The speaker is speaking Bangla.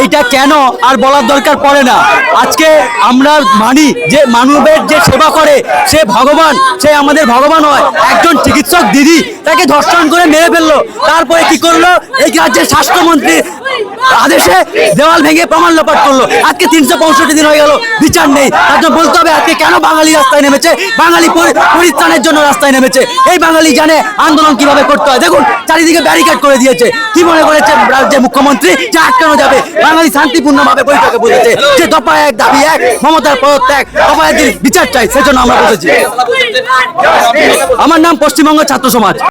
এইটা কেন আর বলার দরকার পড়ে না। আজকে আমরা মানি যে মানবের যে সেবা করে, সে ভগবান, সে আমাদের ভগবান হয়। একজন চিকিৎসক দিদি তাকে ধর্ষণ করে মেরে ফেলল। তারপরে কি করল? এই রাজ্যের স্বাস্থ্যমন্ত্রী আদেশে দেওয়াল ভেঙে প্রমাণ লোপাট করল। আজকে তিনশো পঁয়ষট্টি দিন হয়ে গেল, বিচার নেই। তার জন্য বলতে হবে, আজকে কেন বাঙালি রাস্তায় নেমেছে? বাঙালি পরি- পরিত্রাণের জন্য রাস্তায় নেমেছে। এই বাঙালি জানে আন্দোলন কীভাবে করতে হয়। দেখুন, চারিদিকে ব্যারিকেড করে দিয়েছে। কি মনে করেছে রাজ্যের মুখ্যমন্ত্রী? যে আটকানো যাবে। বাঙালি শান্তিপূর্ণভাবে বৈঠকে বলেছে যে দফা এক দাবি এক মমতার পদত্যাগ দফা এক বিচার চাই সেজন্য আমরা বলেছি। আমার নাম পশ্চিমবঙ্গ ছাত্র সমাজ।